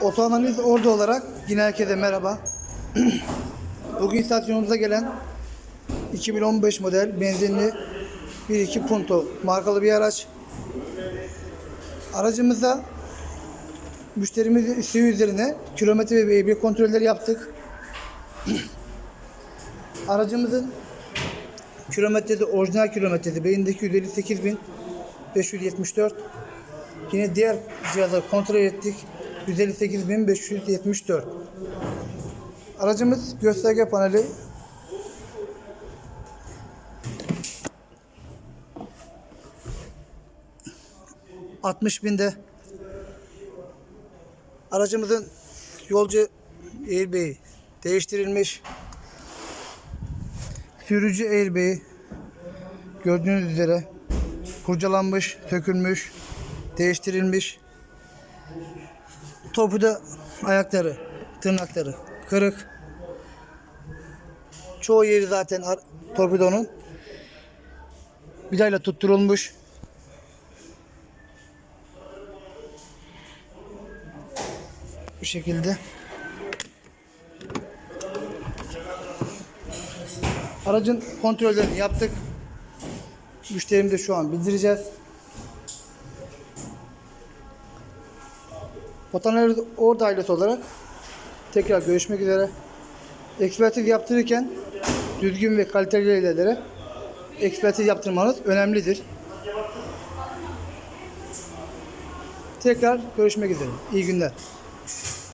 Otoanaliz ordu olarak yine herkese merhaba. Bugün istasyonumuza gelen 2015 model benzinli 1.2 Punto markalı bir araç. Aracımıza müşterimizin isteği üzerine kilometre ve ehliyet kontrolleri yaptık. Aracımızın kilometresi orijinal kilometresi beyindeki 158.574 Yine diğer cihazları kontrol ettik. 158.574. Aracımız gösterge paneli. ...60 binde... ...aracımızın... ...yolcu airbag'i... ...değiştirilmiş... ...sürücü airbag'i... ...gördüğünüz üzere... ...kurcalanmış, sökülmüş değiştirilmiş. Torpido ayakları, tırnakları kırık. Çoğu yeri zaten torpidonun vidayla tutturulmuş. Bu şekilde. Aracın kontrollerini yaptık. Müşterimize şu an bildireceğiz. Vatandaş orada ailesi olarak tekrar görüşmek üzere. Ekspertiz yaptırırken düzgün ve kaliteli ilerlere ekspertiz yaptırmanız önemlidir. Tekrar görüşmek üzere. İyi günler.